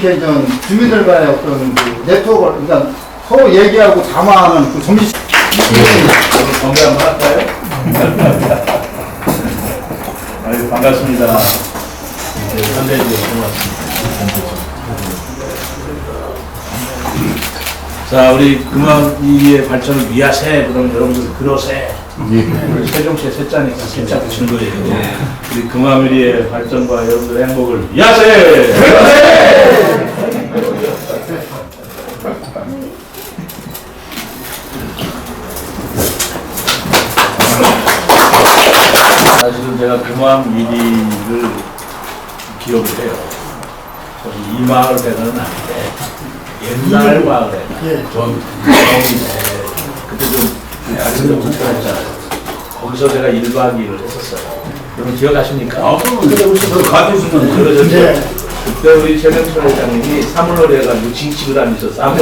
이렇게 좀 주민들과의 어떤 그 네트워크를 그러니까 서로 얘기하고 담화하는 그 정신 건배 한번 할까요? 아유, 반갑습니다. 자, 우리 금왕이의 발전을 위하세, 그럼 여러분들 그러세. 우리 세종시의 세자니까 세자 붙인 거예요. 우리 금화미리의 발전과 여러분들의 행복을 위하세! 사실은 제가 금왕미리를 기억을 해요. 저는 이 마을 배는 아닌데 옛날 마을에 전 경험이 아직도 불편했잖아요. 거기서 제가 1박 2일을 했었어요. 여러분 기억하십니까? 그때 우리 저 가주시는 그러셨죠? 그때 우리 최명철 회장님이 사물놀이 해가지고 징치고 다니셨어. 쌈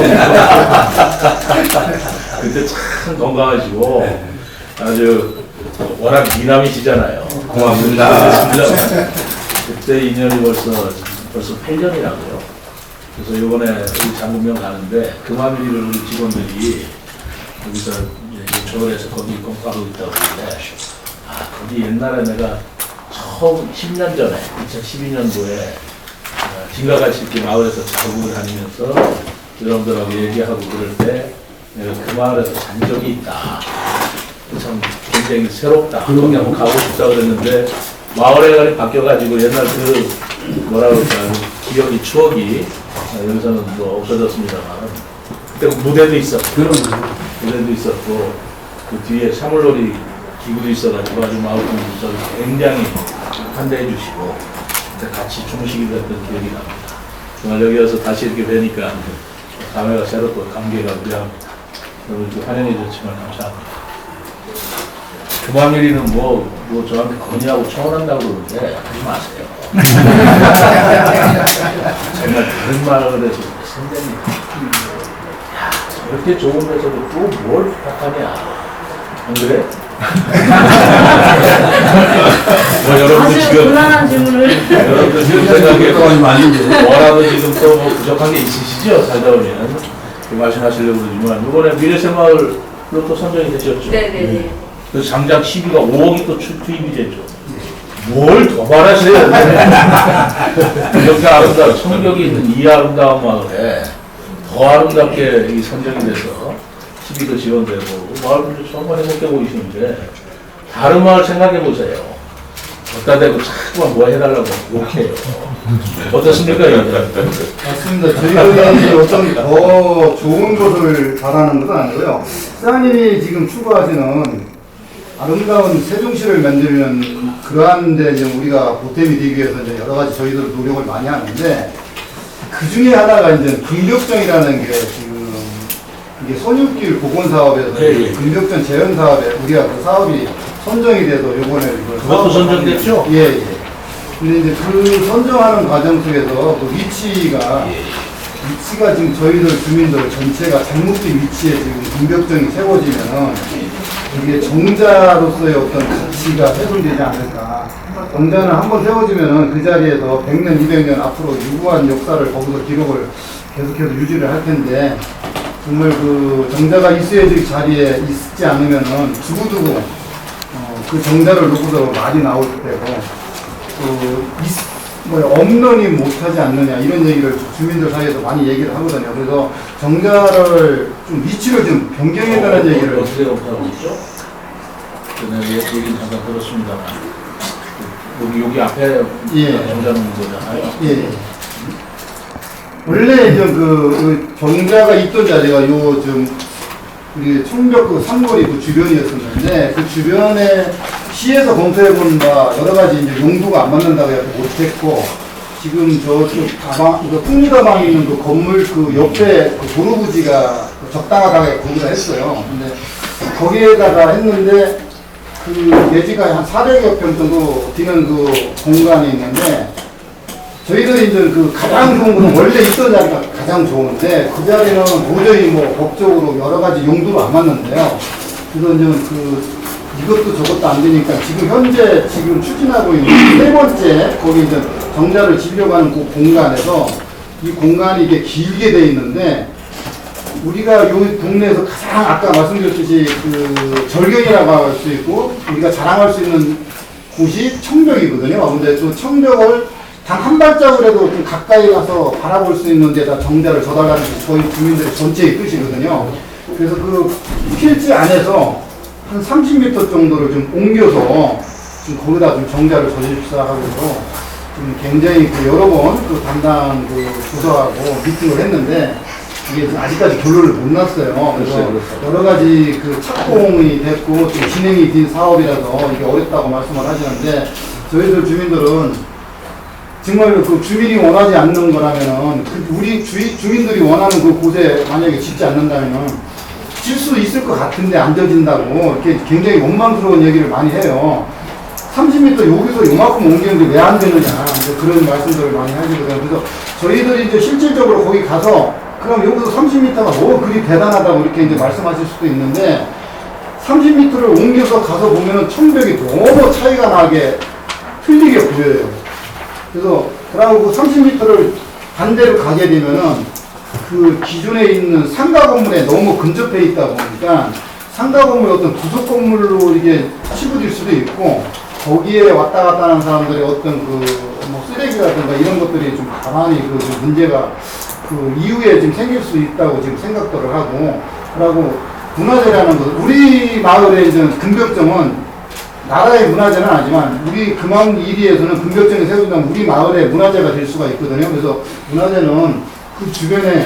그때 참 건강하시고 아주 워낙 미남이시잖아요. 고맙습니다. 그때 인연이 벌써 벌써 8년이라고요. 그래서 이번에 우리 장군명 가는데 금화미리를 우리 직원들이 여기서 조월에서 거기 공부하고 있다고 그러는데 아 거기 옛날에 내가 처음 10년 전에 2012년도에 진가같이 이렇게 마을에서 자국을 다니면서 여러분들하고 얘기하고 그럴 때 내가 그 마을에서 잔 적이 있다. 참 굉장히 새롭다. 거기 한번 가고 싶다 그랬는데 가이 바뀌어가지고 옛날 그 뭐라 그럴까 그 기억이 추억이 아, 여기서는 뭐 없어졌습니다만 그때 무대도 있었고 무대도 있었고 그 뒤에 사물놀이 기구도 있어가지고 아주 마을 분들이 굉장히 환대해 주시고 같이 중식이 됐던 기억이 납니다. 정말 여기 와서 다시 이렇게 뵈니까 감회가 새롭고 감개가 무량합니다. 여러분 또 환영해 주시면 감사합니다. 금화밀이는 뭐, 뭐 저한테 건의하고 청원한다고 그러는데 하지 마세요. 정말 다른 말을 해서 선생님. 야, 저렇게 좋은 데서도 또 뭘 부탁하냐. 안 그래? 뭐 여러분들 아주 지금 곤란한 질문을. 여러분들 지금 생각에 뭐라도 지금 또 뭐 부족한 게 있으시죠? 살다 보면 그 말씀하시려고 그러지만 이번에 미래새마을로 또 선정이 되셨죠? 네네네. 그래서 장작 시비가 5억이 또 추- 투입이 됐죠. 뭘더 바라세요? 이렇게 아름다운 성격이 있는 이 아름다운 마을에 더 아름답게 이 선정이 돼서 시비도 지원되고 마을 분들 정말 행복해 보이시는데 다른 마을 생각해 보세요. 갖다 대고 자꾸만 뭐 해달라고 욕해요. 어떻습니까? 이거? 맞습니다. 저희들이 어떤 더 좋은 것을 바라는 것은 아니고요. 사장님이 지금 추구하시는 아름다운 세종시를 만들면 그러한 데 이제 우리가 보탬이 되기 위해서 이제 여러 가지 저희들 노력을 많이 하는데 그 중에 하나가 이제 금벽정이라는 게 지금 이게 손육길 복원 사업에서 예, 예. 금벽전 재현 사업에 우리가 그 사업이 선정이 돼서 요번에 이걸 그것도 사업을 선정됐죠? 하게- 예, 예. 근데 이제 그 선정하는 과정 속에서 그 위치가 위치가 지금 저희들 주민들 전체가 잘못된 위치에 지금 금벽정이 세워지면은 이게 정자로서의 어떤 가치가 훼손되지 않을까. 정자는 한번 세워지면은 그 자리에서 100년, 200년 앞으로 유구한 역사를 거기서 기록을 계속해서 유지를 할 텐데 정말 그 정자가 있어야 될 자리에 있지 않으면은 두고두고 어, 그 정자를 놓고서 말이 나올 때고 그 있- 뭐 없느니 못하지 않느냐 이런 얘기를 주민들 사이에서 많이 얘기를 하거든요. 그래서 정자를 좀 위치를 좀 변경해달라는 얘기를 어떻게 하고 있죠? 내가 얘기 잠깐 들었습니다만 여기 여기 앞에 예. 정자는 거잖아요. 예. 원래 이제 그, 그 정자가 있던 자리가 요좀 우리 청벽 그 삼거리 그 주변이었었는데 그 주변에 시에서 검토해 본바 여러 가지 이제 용도가 안 맞는다고 해서 못했고 지금 저쪽 가방 이거 풍리가방에 있는 그 건물 그 옆에 그 도로 부지가 그 적당하다고 거기다 했어요. 근데 거기에다가 했는데 그 예지가 한 400여 평 정도 되는 그 공간이 있는데 저희들이 이제 그 가장 좋은 거는 원래 있던 자리가 가장 좋은데 그 자리는 도저히 뭐 법적으로 여러 가지 용도로 안 맞는데요. 그래서 이제 그 이것도 저것도 안 되니까 지금 현재 지금 추진하고 있는 세 번째 거기 이제 정자를 지려고 하는 그 공간에서 이 공간이 이게 길게 돼 있는데 우리가 요 동네에서 가장 아까 말씀드렸듯이 그 절경이라고 할 수 있고 우리가 자랑할 수 있는 곳이 청벽이거든요. 근데 또 청벽을 단 한 발자국이라도 좀 가까이 가서 바라볼 수 있는 데다 정자를 줘달라는 게 저희 주민들의 전체의 뜻이거든요. 그래서 그 필지 안에서 한 30m 정도를 좀 옮겨서 좀 거기다 좀 정자를 줘주십사 하고서 좀 굉장히 그 여러 번 그 담당 그 부서하고 미팅을 했는데 이게 아직까지 결론을 못 났어요. 그래서 글쎄요, 글쎄요. 여러 가지 그 착공이 됐고 좀 진행이 된 사업이라서 이게 어렵다고 말씀을 하시는데 저희들 주민들은 정말 그 주민이 원하지 않는 거라면은 그 우리 주, 주민들이 원하는 그 곳에 만약에 짓지 않는다면은 질 수 있을 것 같은데 안 져진다고 이렇게 굉장히 원망스러운 얘기를 많이 해요. 30m 여기서 요만큼 옮기는데 왜 안 되느냐 이제 그런 말씀들을 많이 하시거든요. 그래서 저희들이 이제 실질적으로 거기 가서 그럼 여기서 30m가 뭐 그리 대단하다고 이렇게 이제 말씀하실 수도 있는데 30m를 옮겨서 가서 보면은 청벽이 너무 차이가 나게 틀리게 보여요. 그래서 그러고 그 30m를 반대로 가게 되면은 그 기존에 있는 상가 건물에 너무 근접해 있다 보니까 상가 건물 어떤 부속 건물로 이게 치부될 수도 있고 거기에 왔다 갔다 하는 사람들의 어떤 그 뭐 쓰레기라든가 이런 것들이 좀 가만히 그좀 문제가 그 이후에 지금 생길 수 있다고 지금 생각들을 하고 그러고 문화재라는 것 우리 마을의 이제 금벽정은 나라의 문화재는 아니지만 우리 금암 이리에서는 금벽정이 세워진다면 우리 마을의 문화재가 될 수가 있거든요. 그래서 문화재는 그 주변에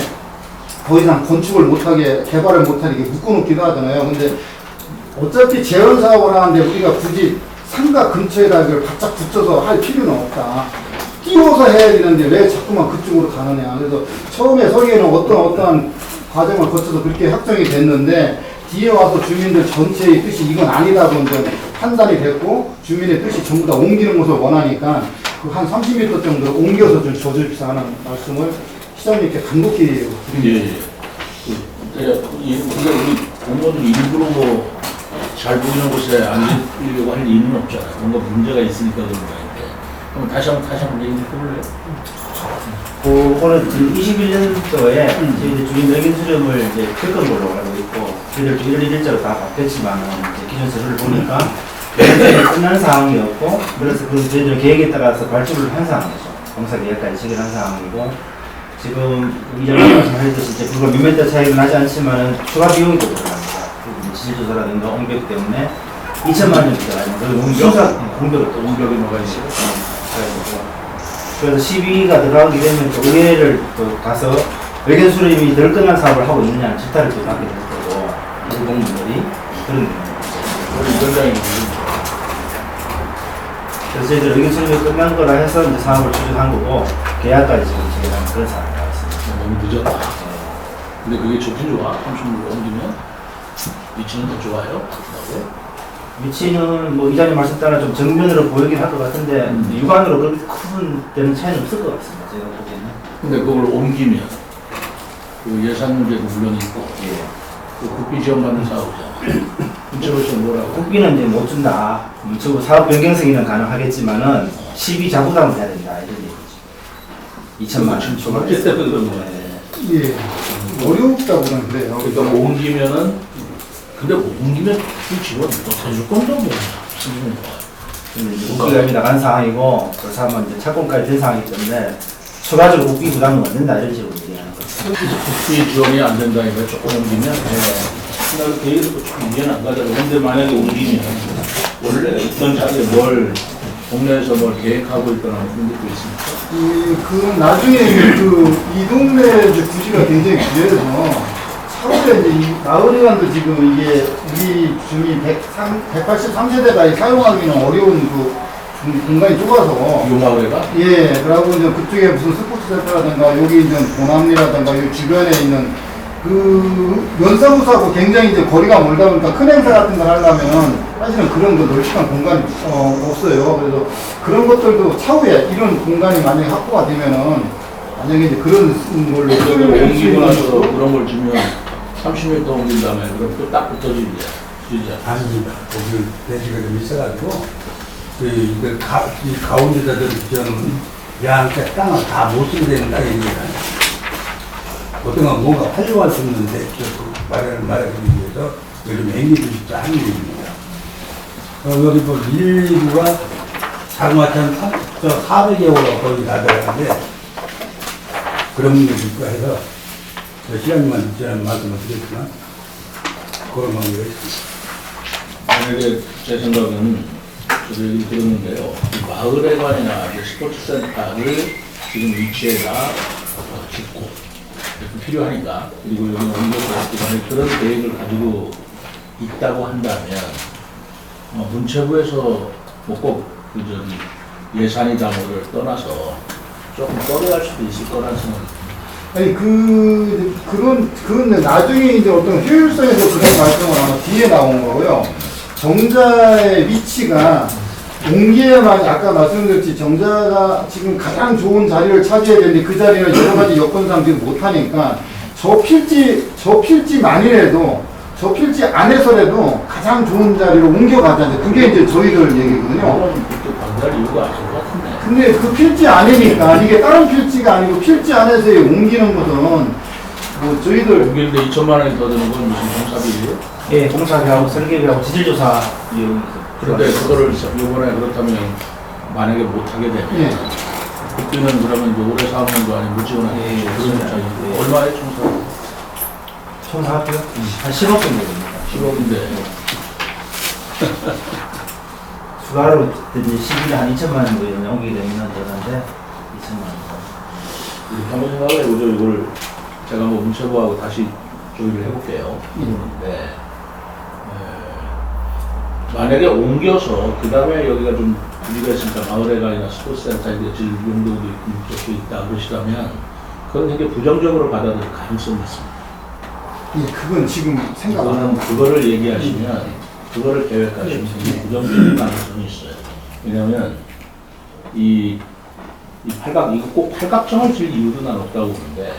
더 이상 건축을 못하게 개발을 못하게 묶어놓기도 하잖아요. 근데 어차피 재원 사업을 하는데 우리가 굳이 상가 근처에다 이걸 바짝 붙여서 할 필요는 없다. 끼워서 해야 되는데 왜 자꾸만 그쪽으로 가느냐. 그래서 처음에 서기에는 어떤 어떠한 과정을 거쳐서 그렇게 확정이 됐는데 뒤에 와서 주민들 전체의 뜻이 이건 아니다고 이제 판단이 됐고 주민의 뜻이 전부 다 옮기는 것을 원하니까 그 한 30m 정도 옮겨서 좀 줘주십사 하는 말씀을 시장님께 간곡히 예, 드립니다. 예. 그, 제가 이- 우리가 우리 공무원들 일부러 뭐 잘 보이는 곳에 앉으려고 할 이유는 없잖아요. 뭔가 문제가 있으니까 그런 거니까. 그럼 다시 한번 다시 한번 얘기 좀 해볼래요? 그거는 지금 21년도에 저희들 주민 의견 수렴을 이제 겪은 걸로 알고 있고 저희들 1월 1일자로 다 바뀌었지만 이제 기존 서류를 보니까 현재 끝난 상황이었고 그래서 그 저희들 계획에 따라서 발주를 한 상황이죠. 공사 계획까지 체결한 상황이고 지금 이전에 말씀하셨듯이 이제 불과 몇몇 대 차이가 나지 않지만은 추가 비용이 또 들어갑니다. 그 지질 조사라든가 옹벽 때문에 2천만 원 들어가요. 그리고 공사 공벽을 또 공격이 뭐가? 그래가지고 그래서 시비가 들어가게 되면 또 의회를 또 가서 의견 수렴이 덜 끝난 사업을 하고 있느냐 질타를 또 받게 될 거고 우리 공무원들이 그런. 우리 위원장이 그래서 저희들 의견 수렴이 끝난 거라 해서 이제 사업을 추진한 거고 계약까지 지금 진행하는 그런 상황이 나왔습니다. 너무 늦었다. 근데 그게 좋긴 좋아. 30분 옮기면 위치는 더 좋아요. 그다고 위치는 뭐 이장님 말씀 따라 좀 정면으로 보이긴 할 것 같은데 음. 육안으로 그렇게 큰 데는 차이는 없을 것 같습니다. 제가 보기에는. 근데 그걸 옮기면 그 예산 문제도 물론 있고 예. 그 국비 지원 받는 사업이잖아. 근처로서 뭐라고? 국비는 이제 못 준다. 음, 저 사업 변경 승인은 가능하겠지만은 시비 자부담을 해야 된다 이런 얘기죠. 2천만 원. 때문에 그런 거네. 예. 어렵다고는 그래요. 그러니까 뭐 옮기면은 근데 뭐 옮기면 그 지원 못 해줄 건데 뭐 쓰는 거야. 이미 나간 상황이고 그 사람은 이제 착공까지 된 상황이기 때문에 추가적으로 국비 부담은 안 된다 이런 식으로 얘기하는 거죠. 국비 지원이 안 된다니까 조금 옮기면 나 계획도 조금 이해는 안 가더라고. 근데 만약에 옮기면 원래 있던 자리에 뭘 동네에서 뭘 계획하고 있거나 그런 것도 있습니까? 이, 그, 나중에 그, 이 동네 이제 부지가 굉장히 귀해서, 차후에 이제 이 마을회관도 지금 이게 우리 주민 103, 183세대가 사용하기는 어려운 그 공- 공간이 좁아서, 요마을에가? 예, 그러고 이제 그쪽에 무슨 스포츠 센터라든가 여기 이제 보남리라든가 이 주변에 있는 그 면사무소하고 굉장히 이제 거리가 멀다 보니까 큰 행사 같은 걸 하려면 사실은 그런 그 널찍한 공간이 어, 없어요. 그래서 그런 것들도 차후에 이런 공간이 만약에 확보가 되면은 만약에 이제 그런 걸로 그걸 옮기고 있는 나서 그런 걸 주면 30m 옮긴 다음에 그럼 또 딱 붙어지는데 진짜 아닙니다. 거기 대지가 좀 있어가지고 그 이거 가, 이 가운데다 좀 저는 야한테 땅을 다 못 쓴다는 땅이니까 어떤 건 뭔가 활용할 수 있는데 그 말을 말하기 위해서 요즘 애니들이 하는 얘기입니다. 어, 여기 뭐 일부가 자그마치 한 400여호가 거의 다 들어가는데 그런 분들이 있고 해서 저 시장님한테 저는 말씀을 드렸지만 그런 방법이 있습니다. 만약에 제 생각은 저도 얘기 들었는데요. 이 마을에 관이나 이제 스포츠센터를 지금 위치에다 어, 짓고 필요하니까 그리고 여기 옮겨서 기반에 그런 계획을 가지고 있다고 한다면 어, 문체부에서 뭐꼭그 저기 예산이다 뭐를 떠나서 조금 꺼려할 수도 있을 거라는 생각이 아니 그 그런 그건 나중에 이제 어떤 효율성에서 그런 말씀은 아마 뒤에 나온 거고요. 정자의 위치가 옹기에만 아까 말씀드렸지 정자가 지금 가장 좋은 자리를 차지해야 되는데 그 자리는 여러 가지 여건상 지금 못하니까 저 필지만이라도 저 필지 안에서라도 가장 좋은 자리로 옮겨가자는 그게 이제 저희들 얘기거든요. 반대할 이유가 같은데. 근데 그 필지 안이니까 이게 다른 필지가 아니고 필지 안에서 옮기는 것은 뭐 저희들 여기인데 2천만 원이 더 드는 건 무슨 공사비예요? 예, 공사비하고 설계비하고 지질조사 비용. 그런데 그거를 이번에 그렇다면 만약에 못하게 되면 예. 그때는 그러면 이제 올해 4학년도 아니고 무지원하게 예, 예, 그런. 차이 예. 얼마에 총사? 총사합비요? 한 10억 정도 됩니다. 10억인데 추가로 이제 12년 한 2천만 원 정도 옮기게 되면 되는데 2천만. 원. 한번 생각을 해보죠. 이거를 제가 뭐 문체부하고 다시 조율을 해볼게요. 네. 에, 만약에 옮겨서 그 다음에 여기가 좀 우리가 있으니까 마을회관이나 스포츠센터에 질 용도도 있고 있다 그러시다면 그건 되게 부정적으로 받아들일 가능성이 있습니다. 예, 그건 지금 생각 안 하고 그거를 얘기하시면 그거를 계획하시면 되게 부정적인 가능성이 있어요. 왜냐하면 이, 이 팔각 이거 꼭 팔각정을 질 이유도 난 없다고 보는데 에,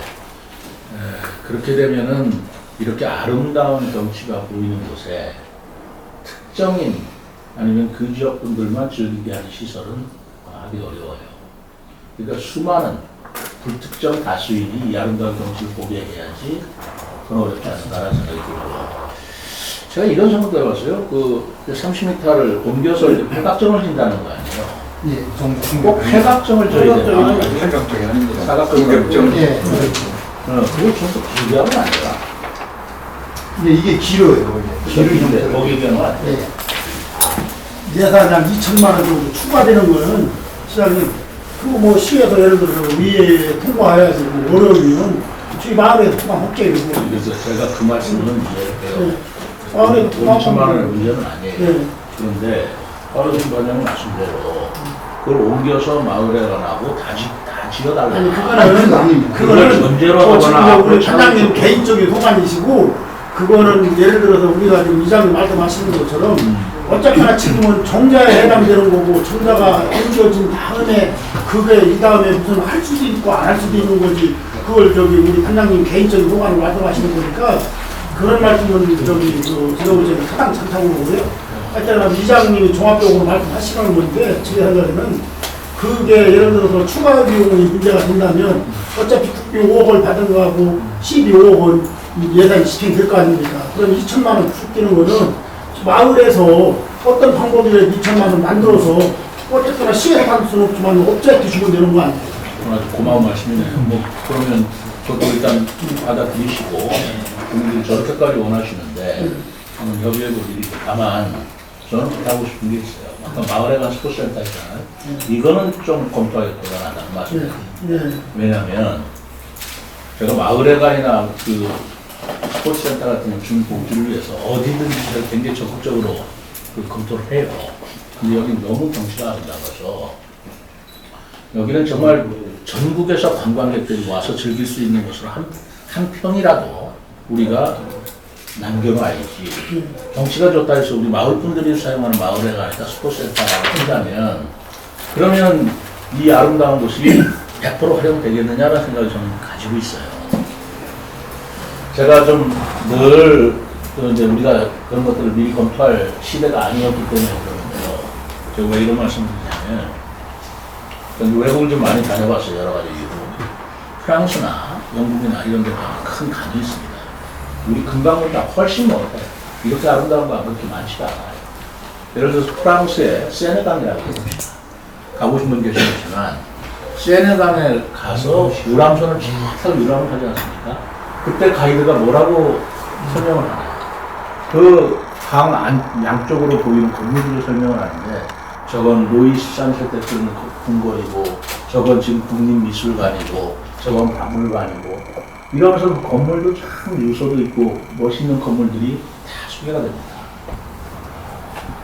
그렇게 되면은 이렇게 아름다운 경치가 보이는 곳에 특정인 아니면 그 지역 분들만 즐기게 하는 시설은 하기 어려워요. 그러니까 수많은 불특정 다수인이 이 아름다운 경치를 보게 해야지 그건 어렵지 않을까라는 생각이 들고요. 제가 이런 생각도 해봤어요. 그 30m를 옮겨서 팔각정을 진다는 거 아니에요. 예, 정, 꼭 팔각정을 줘야. 아, 거. 사각정. 예, 어, 그걸 좀더 길게 하면 안 돼요. 예, 이게 길어요. 이게. 길을 좀 길은데 거기에 비하면 안. 예. 예산 한 2천만 원 정도 추가되는 거는 시장님 그거 뭐 시에서 예를 들어 위에 통과해야지 뭐 어려우면 저희 마을에서 통과할게요. 그래서 제가 그 말씀은 이해해요. 네. 마을에 5천만 원의 통과하면 문제는 아니에요. 네. 그런데 어르신 번영 말씀대로 그걸 옮겨서 마을에 가나고 다, 지, 다 지어달라. 아니 그거는 아닙니다. 그거는 전제로 어, 하거나 지금 우리 앞으로 차고 개인적인 소관이시고 그거는 예를 들어서 우리가 지금 이장님 말씀하시는 것처럼 어차피나 지금은 정자에 해당되는 거고 정자가 옮겨진 다음에 그게 이 다음에 무슨 할 수도 있고 안 할 수도 있는 거지 그걸 저기 우리 판장님 개인적인 소관을 말씀하시는 거니까 그런 말씀은 저기 그 제가 볼 때는 가장 찬타고 보고요. 하여튼 이장님이 종합적으로 말씀하시는 건데 제 생각에는 그게 예를 들어서 추가 비용이 문제가 된다면 어차피 국비 5억을 받은 거하고 12억은 예산이 집행될 거 아닙니까? 그럼 2천만 원훅 뛰는 거는 마을에서 어떤 방법이라도 2천만 원 만들어서 어쨌거나 시에 받을 수는 없지만 업자한테 주면 되는 거 아니에요? 고마운 말씀이네요. 뭐 그러면 그것도 일단 받아들이시고 국민들이 저렇게까지 원하시는데 한번 협의해 볼 일이 있고 다만 저는 하고 싶은 게 있어요. 아까 마을에 간 스포츠센터 있잖아요. 이거는 좀 검토하기 곤란하다는 예, 말씀이에요. 예. 왜냐하면 제가 마을회관이나 그 스포츠센터 같은 경 주민복지를 위해서 어디든지 제가 굉장히 적극적으로 그 검토를 해요. 근데 여기 너무 경치가 아름다워서 여기는 정말 전국에서 관광객들이 와서 즐길 수 있는 곳으로 한, 한 평이라도 우리가 남겨놔야지. 경치가 좋다 해서 우리 마을 분들이 사용하는 마을회관이나 스포츠센터라고 한다면 그러면 이 아름다운 곳이 100% 활용되겠느냐라는 생각을 저는 가지고 있어요. 제가 좀늘 이제 우리가 그런 것들을 미리 검토할 시대가 아니었기 때문에 그러는데요. 제가 왜 이런 말씀을 드리냐면 외국을 좀 많이 다녀봤어요. 여러 가지 이유로. 프랑스나 영국이나 이런 데가 큰 강이 있습니다. 우리 금강보다 훨씬 멀어요. 이렇게 아름다운 강 그렇게 많지가 않아요. 예를 들어서 프랑스의 세네강이라고. 가보신 분 계시겠지만 세네강에 가서 유람선을 쫙 유람을 하지 않습니까? 그때 가이드가 뭐라고 설명을 하나요? 그 강 안, 양쪽으로 보이는 건물들을 설명을 하는데 저건 로이스 산세 때 쓰는 궁궐이고 저건 지금 국립미술관이고 저건 박물관이고 이러면서 그 건물도 참 유서도 있고 멋있는 건물들이 다 소개가 됩니다.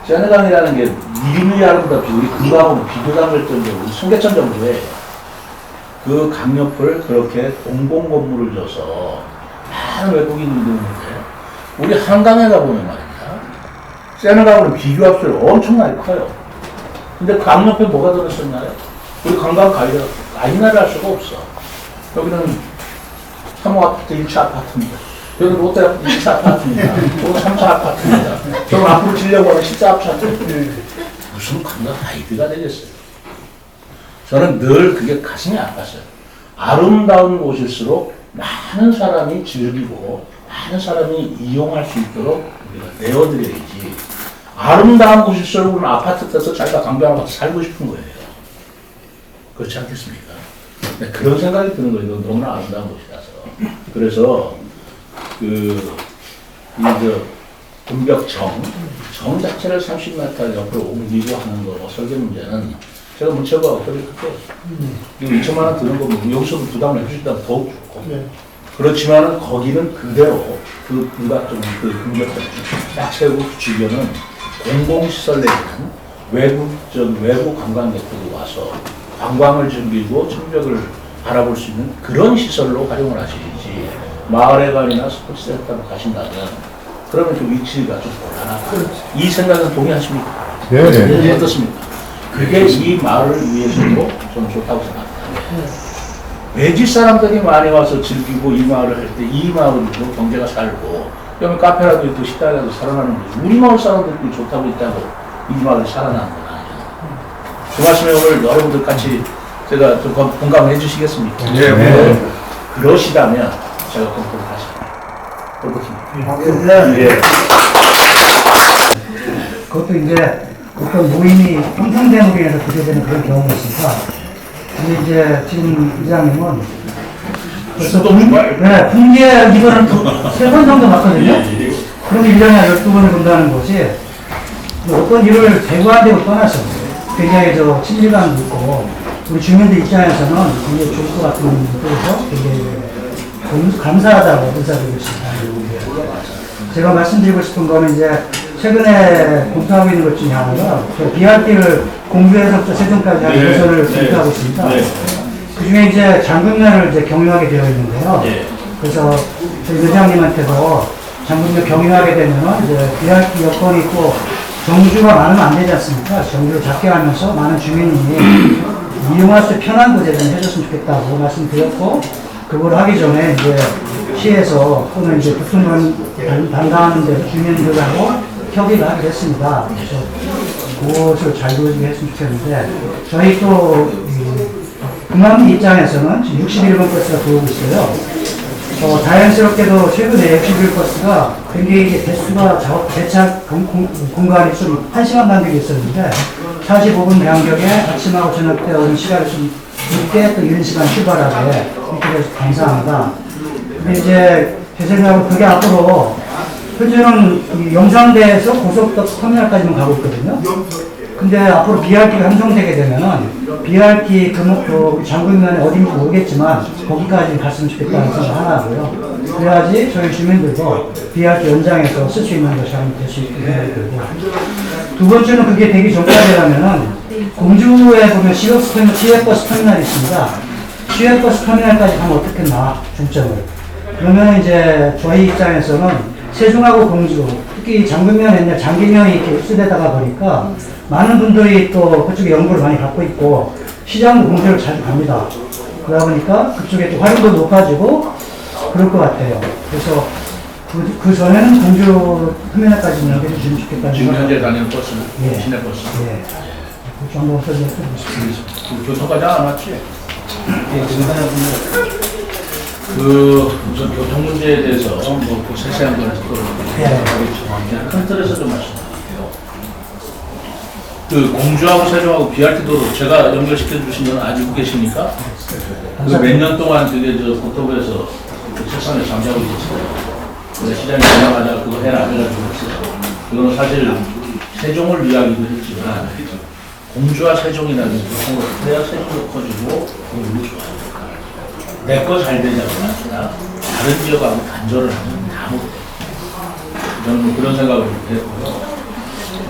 세네강이라는 게 이름이 아름답지 우리 비교도 안될 정도로 우리 송계천 정도에 그 강옆을 그렇게 공공 건물을 줘서 많은 외국인들이 있는데 우리 한강에 가보면 말입니다. 세네강은 비교할 수 엄청나게 커요. 근데 강 옆에 뭐가 들어있었나요? 우리 관광 가이드 아이나를 할 수가 없어. 여기는 3호 아파트 1차 아파트입니다. 여기 롯데 2차 아파트입니다. 또는 3차 아파트입니다. 저는 앞으로 지려고 하는 14 아파트. 무슨 관광 가이드가 되겠어요? 저는 늘 그게 가슴이 아팠어요. 아름다운 곳일수록 많은 사람이 즐기고 많은 사람이 이용할 수 있도록 우리가 내어드려야지. 아름다운 곳일수록 우리는 아파트 떼서 자기가 강변하고 살고 싶은 거예요. 그렇지 않겠습니까? 네, 그런 생각이 드는 거예요. 너무나 아름다운 곳이라서. 그래서 그, 이저 군벽정, 정 자체를 30m 옆으로 옮기고 하는 거, 설계 문제는 제가 문체부가 어떻게 그때 이거 2천만 원 드는 거면 여기서도 부담을 해주신다면 더욱 좋고 네. 그렇지만은 거기는 그대로 그 군각정, 그 군벽정 자체고 주변은 공공시설 내지는 외국, 전 외부 관광객들이 와서 관광을 즐기고 청벽을 바라볼 수 있는 그런 시설로 활용을 하시지 마을회관이나 스포츠센터로 가신다면 그러면 그 위치가 좀 곤란하다. 이 생각은 동의하십니까? 네, 네. 네. 어떻습니까? 그게 이 마을을 위해서도 저는 좋다고 생각합니다. 외지 사람들이 많이 와서 즐기고 이 마을을 할 때 이 마을도 경제가 살고 여기 카페라도 있고 식당이라도 살아나는 거지. 우리 마을 사람들도 좋다고 있다고 이 마을이 살아나는 건 아니잖아요. 그 말씀에 오늘 여러분들 같이 제가 좀 공- 공감을 해주시겠습니까? 네. 네. 그러시다면 제가 공부를 하십니다. 어떻습니까? 예. 그것도 이제 어떤 모임이 형성됨으로 인해서 그게 되는 그런 경우가 있으니까 근데 이제 지금 이장님은 수도 거예요. 네, 분기에 이거는 세번 정도 맞거든요. 그럼 1년에 12번을 본다는 것이 어떤 일을 대구한테 떠나서 굉장히 저 친밀감도 있고 우리 주민들 입장에서는 굉장히 좋을 것 같은 되게 감- 감사하다고 의사드리고 싶습니다. 제가 말씀드리고 싶은 거는 이제 최근에 검토하고 있는 것 중에 하나가 그 BRT를 공주에서부터 세종까지 하는 네, 노선을 네, 검토하고 있습니다. 네. 그 중에 이제 장군면을 이제 경유하게 되어 있는데요. 예. 그래서 저희 의장님한테도 장군면 경유하게 되면은 이제 BRT 여건이 있고 정주가 많으면 안 되지 않습니까? 정주를 작게 하면서 많은 주민이 이용할 수 편한 좀 해줬으면 좋겠다고 말씀드렸고 그걸 하기 전에 이제 시에서 또는 이제 부통령 담당하는 데 주민들하고 협의를 하기로 했습니다. 그래서 그것을 잘 이루어지게 했으면 좋겠는데 저희 또 금암리 입장에서는 지금 61번 버스가 들어오고 있어요. 어, 다행스럽게도 최근에 61버스가 굉장히 이제 대수가 작업, 대차 공, 공, 공 간이 좀 1시간 간격이 있었는데 45분 간격에 아침하고 저녁 때 오는 시간을 좀 늦게 또 이런 시간 출발하게 이렇게 돼서 감사합니다. 근데 이제 제 생각은 그게 앞으로 현재는 이 영상대에서 고속도로 터미널까지만 가고 있거든요. 근데 앞으로 BRT가 형성되게 되면은 BRT 금호 그 장군면에 어딘지 모르겠지만 거기까지 갔으면 좋겠다는 생각 하나 하고요. 그래야지 저희 주민들도 BRT 연장해서 쓸 수 있는 것이 될수 생각이 들고 두 번째는 그게 되기 전까지라면은 공주에 보면 시외버스 터미널, 시외버스 터미널이 있습니다. 시외버스 터미널까지 가면 어떻겠나 중점을 그러면 이제 저희 입장에서는 세종하고 공주, 특히 장군면 옛날 장기면이 이렇게 흡수되다가 보니까 많은 분들이 또 그쪽에 연구를 많이 갖고 있고 시장도 공주를 자주 갑니다. 그러다 보니까 그쪽에 또 활용도 높아지고 그럴 것 같아요. 그래서 그, 그 전에는 공주 터미널까지 연결해 주시면 좋겠다는 지금 생각. 현재 다니는 버스는 예. 시내 버스. 예. 그 정도 설명해 드리고 싶습니다. 그 교통과장 안 왔지? 예, 지금 하는 그 우선 교통 문제에 대해서 뭐그 세세한 걸또큰 틀에서 좀 말씀드릴게요. 그 공주하고 세종하고 BRT도 제가 연결시켜 주신 건 아직 계십니까? 그 몇 년 동안 그게 저 국토부에서 그 세상에 잠자고 있었어요. 근데 시장이 지나가자 그거 해라 해가지고 했어요. 그거는 사실 세종을 위하기도 했지만 공주와 세종이라는 교통으로 그래야 세종도 커지고 공주도 좋아요. 내 거 잘 되냐고 아니라 다른 지역하고 단절을 하면 다 못해. 저는 뭐 그런 생각을 했고요.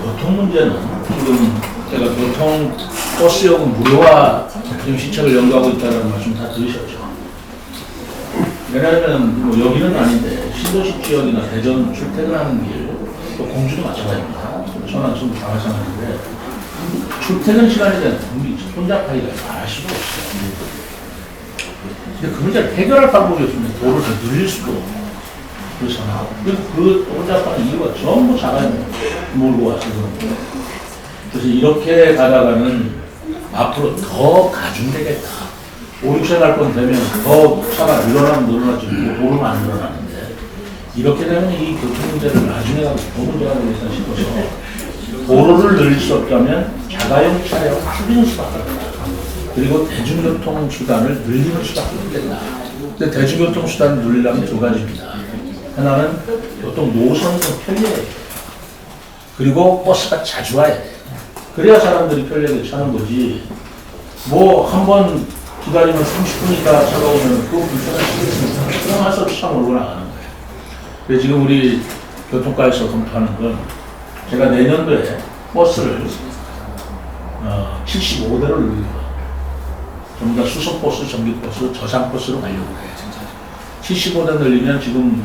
교통 문제는 지금 제가 교통 버스 요금 무료화 지금 시책을 연구하고 있다는 말씀 다 들으셨죠. 왜냐하면 뭐 여기는 아닌데 신도시 지역이나 대전 출퇴근하는 길, 또 공주도 마찬가지입니다. 천안 좀 당하셨는데 출퇴근 시간에 대한 분리 혼잡하기가 말할 수가 없어요. 근데 그 문제를 해결할 방법이 없으면 도로를 더 늘릴 수도 그렇잖아. 그 혼잡하는 이유가 전부 자가용 몰고 와서 그런 거예요. 그래서 이렇게 가다가는 앞으로 더 가중되겠다. 5, 6세 갈건 되면 더 차가 늘어나면 늘어나지 뭐 도로는 안 늘어나는데 이렇게 되면 이 교통 문제를 나중에 가서 더 문제가 되겠다 싶어서 도로를 늘릴 수 없다면 자가용 차량을 줄이는 수밖에 없다. 그리고 대중교통 수단을 늘리는 수밖에 없겠다. 근데 대중교통 수단을 늘리려면 두 가지입니다. 하나는 좀 편리해야 돼. 그리고 버스가 자주 와야 돼. 그래야 사람들이 편리하게 차는 거지. 뭐 한 번 기다리면 30분이니까 차가 오면 그거 불편하시겠습니까? 그럼 할수 차 몰고 나가는 거예요. 지금 우리 교통과에서 검토하는 건 제가 내년도에 버스를 어, 75대를 늘리는 거예요. 전부 다 수소 버스, 전기 버스, 저장버스로 가려고 해요. 75대 늘리면 지금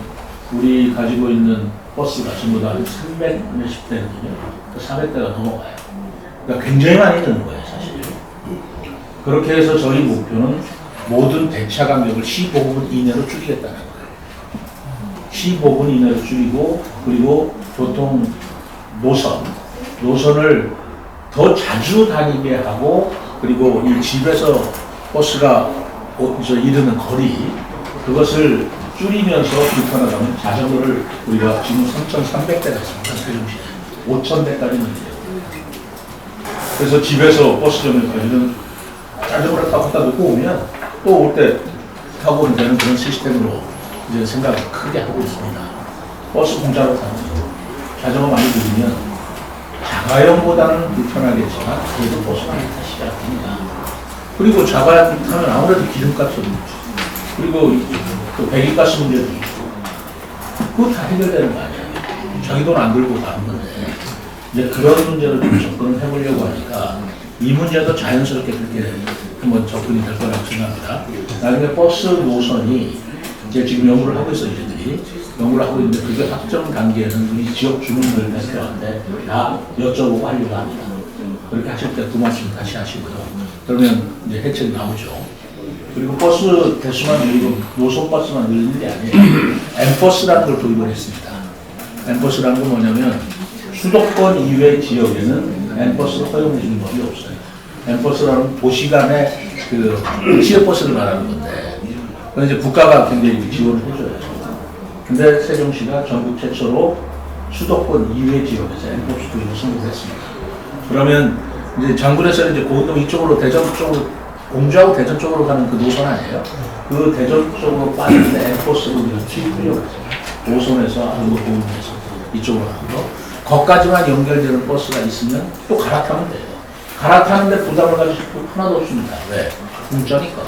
우리 가지고 있는 버스가 전부 다 300 몇십 대거든요. 400대가 넘어가요. 그러니까 굉장히 많이 드는 거예요, 사실. 그렇게 해서 저희 목표는 모든 대차 간격을 15분 이내로 줄이겠다는 거예요. 15분 이내로 줄이고 그리고 교통 노선, 노선을 더 자주 다니게 하고 그리고 이 집에서 버스가 이르는 거리 그것을 줄이면서 불편하다면 자전거를 우리가 지금 3,300대가 있습니다. 세종시에 5,000대까지 늘려요. 그래서 집에서 버스점에 가면 자전거를 타고 다 놓고 오면 또 올 때 타고 오면 되는 그런 시스템으로 이제 생각을 크게 하고 있습니다. 버스 공짜로 타는 거. 자전거 많이 들으면 자가용보다는 불편하겠지만 그래도 버스 많이 타시지 않습니다. 그리고 자가용 타면 아무래도 기름값도 있고 그리고 또 배기가스 문제도 있고 그거 다 해결되는 거 아니에요. 자기 돈 안 들고 가는 건데 이제 그런 문제를 좀 접근을 해보려고 하니까 이 문제도 자연스럽게 그렇게 한번 접근이 될 거라고 생각합니다. 나중에 버스 노선이 이제 지금 연구를 하고 있어요, 이들이. 연구를 하고 있는데 그게 확정 단계에는 우리 지역 주민들한테 다 여쭤보고 하려고 합니다. 그렇게 하실 때 그 말씀 다시 하시고요. 그러면 이제 해책이 나오죠. 그리고 버스 대수만 늘리고 노선 버스만 늘리는 게 아니에요. 엠버스라는 걸 도입을 했습니다. 엠버스라는 건 뭐냐면 수도권 이외 지역에는 엠버스를 허용해 주는 법이 없어요. 엠버스라는 도시간의 그 시외버스를 말하는 건데 그건 이제 국가가 굉장히 지원을 해줘야죠. 근데 세종시가 전국 최초로 수도권 이외 지역에서 엠버스 도입을 성공했습니다. 그러면 이제 장군에서 이제 고운동 이쪽으로 대전 쪽으로 공주하고 대전 쪽으로 가는 그 노선 아니에요? 그 대전 쪽으로 빠지는데 엠버스로 우리가 투입하려고 했어요. 오선에서 안고 고운에서 이쪽으로 거. 거기까지만 연결되는 버스가 있으면 또 갈아타면 돼요. 갈아타는데 부담을 가질 거 하나도 없습니다. 왜? 공짜니까.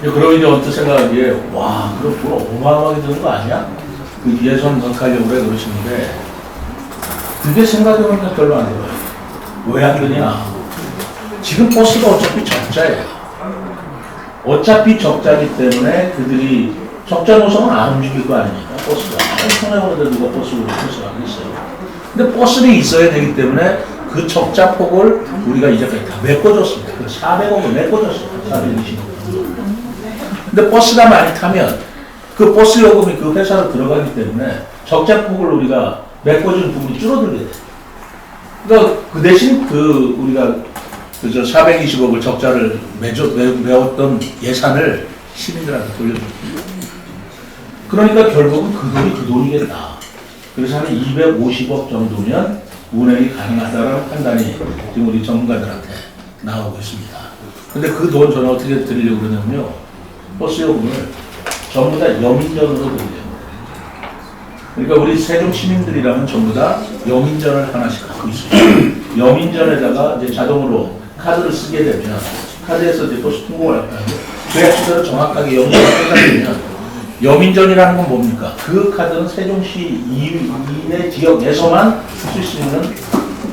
그러면 이제 언뜻 생각하기에 와 그거 돈 어마어마하게 드는 거 아니야? 그 예선 그래 그러시는데 그게 생각해보니까 별로 안 들어요. 왜 안 되냐? 지금 버스가 어차피 적자예요. 어차피 적자기 때문에 그들이 적자 노선은 안 움직일 거 아닙니까? 버스가. 손해보는데 누가 버스를 버스를 하겠어요. 근데 버스는 있어야 되기 때문에 그 적자 폭을 우리가 이제까지 다 메꿔줬습니다. 그 400억을 메꿔줬어요. 420억. 근데 버스가 많이 타면 그 버스 요금이 그 회사로 들어가기 때문에 적자 폭을 우리가 메꿔준 부분이 줄어들게 돼. 그러니까 그 대신 그 우리가 그 그저 420억을 적자를 매주, 매, 메웠던 예산을 시민들한테 돌려줍니다. 그러니까 결국은 그 돈이 그 돈이겠다. 그래서 한 250억 정도면 운행이 가능하다는 판단이 지금 우리 전문가들한테 나오고 있습니다. 근데 그 돈 저는 어떻게 드리려고 그러냐면요. 버스 요금을 전부 다 여민전으로 드리려고. 그러니까 우리 세종 시민들이라면 전부 다 여민전을 하나씩 갖고 있어요. 여민전에다가 이제 자동으로 카드를 쓰게 되면 카드에서 이제 버스 통보를 할까요? 계약 시설을 정확하게 여민전을 끝나면 여민전이라는 건 뭡니까? 그 카드는 세종시 이내 지역에서만 쓸 수 있는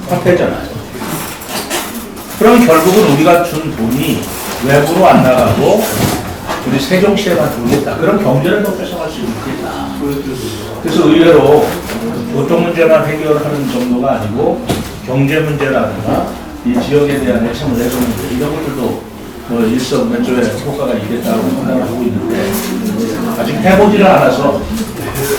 화폐잖아요. 그럼 결국은 우리가 준 돈이 외부로 안 나가고 우리 세종시에만 돌겠다. 그런 경제를 더 뺏어갈 수 있겠다. 그래서 의외로 보통 문제만 해결하는 정도가 아니고 경제 문제라든가 이 지역에 대한 해청 내성 문제 이런 것들도 뭐 일석면조의 효과가 있겠다고 판단을 하고 있는데 아직 해보지를 않아서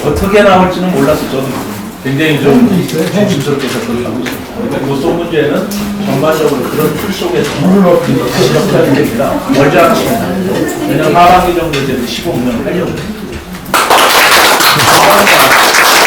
어떻게 나올지는 몰라서 저는 굉장히 좀 조심스럽게 접근을 하고 있습니다. 그러니까 고소 문제는 전반적으로 그런 틀 속에서 시작하는 됩니다. 멀지 않습니다. 내년 하반기 정도 이제 시공을 하려고 합니다.